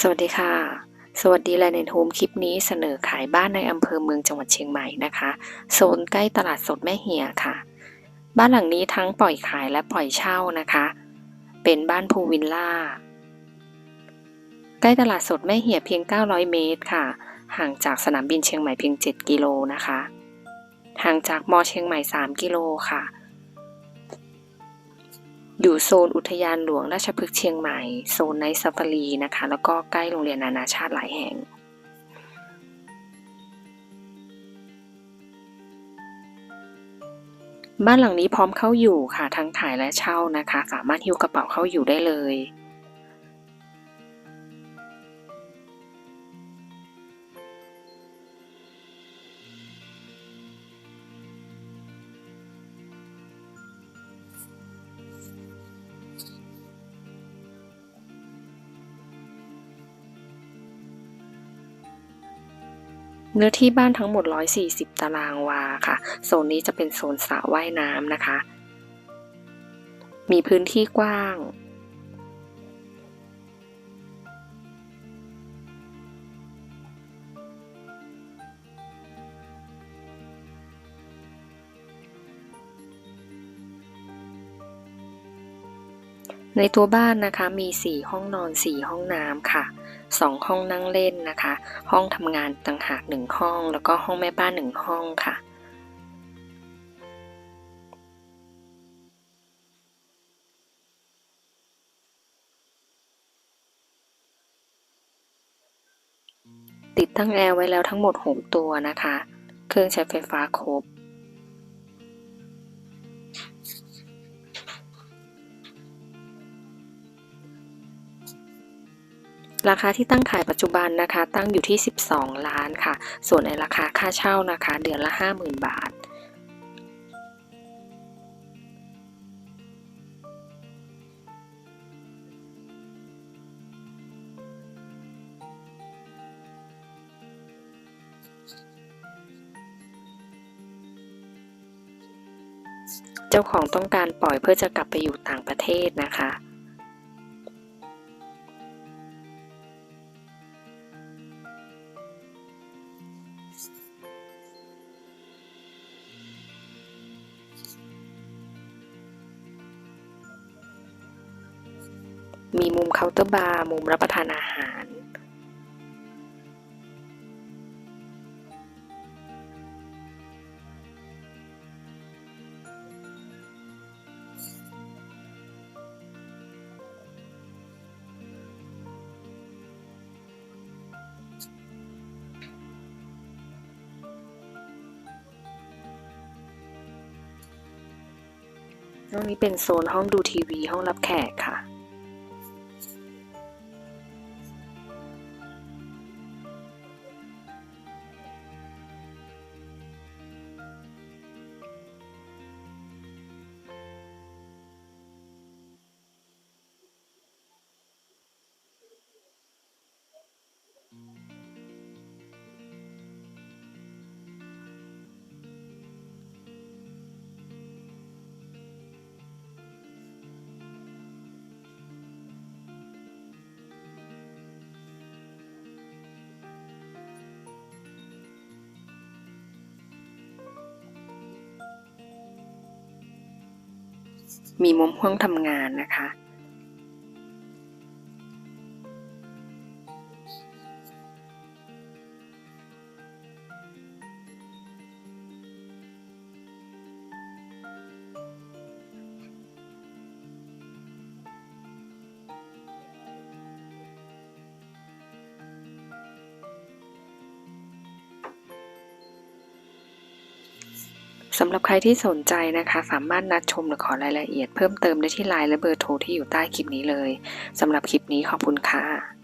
สวัสดีค่ะ สวัสดีแลนด์โฮมคลิปนี้เสนอขายบ้านในอำเภอเมืองจังหวัดเชียงใหม่นะคะ โซนใกล้ตลาดสดแม่เหียค่ะ บ้านหลังนี้ทั้งปล่อยขายและปล่อยเช่านะคะ เป็นบ้านพูลวิลล่า ใกล้ตลาดสดแม่เหียเพียง 900 เมตรค่ะ ห่างจากสนามบินเชียงใหม่เพียง 7 กิโลนะคะ ห่างจากมอเชียงใหม่ 3 กิโลค่ะ อยู่โซนอุทยานหลวงราชพฤกษ์เชียงใหม่ โซนไนท์ซาฟารีนะคะ แล้วก็ใกล้โรงเรียนนานาชาติหลายแห่งบ้านหลังนี้พร้อมเข้าอยู่ค่ะทั้งถ่ายและเช่านะคะ สามารถหิ้วกระเป๋าเข้าอยู่ได้เลย เนื้อที่บ้านทั้งหมด 140 ตารางวาค่ะ โซนนี้จะเป็นโซนสระว่ายน้ำนะคะ มีพื้นที่กว้าง ในตัวบ้านนะคะมี 4 ห้องนอน 4 ห้องน้ำค่ะ 2 ห้องนั่งเล่นนะคะ ห้องทำงานต่างหาก 1 ห้อง แล้วก็ห้องแม่บ้าน 1 ห้องค่ะ ติดตั้งแอร์ไว้แล้วทั้งหมด 6 ตัวนะคะ เครื่องใช้ไฟฟ้าครบ ราคาที่ตั้งขายปัจจุบันนะคะ ตั้งอยู่ที่ 12 ล้านค่ะ ส่วนในราคาค่าเช่านะคะ เดือนละ 50,000 บาทเจ้าของต้องการปล่อยเพื่อจะกลับไปอยู่ต่างประเทศนะคะ มีมุมเคาน์เตอร์บาร์ มุมรับประทานอาหารห้องนี้เป็นโซนห้องดูทีวีห้องรับแขกค่ะ มีมุมห้องทำงานนะคะ สำหรับใครที่สนใจนะคะ สามารถนัดชมหรือขอรายละเอียดเพิ่มเติมได้ที่ไลน์และเบอร์โทรที่อยู่ใต้คลิปนี้เลยสำหรับคลิปนี้ขอบคุณค่ะ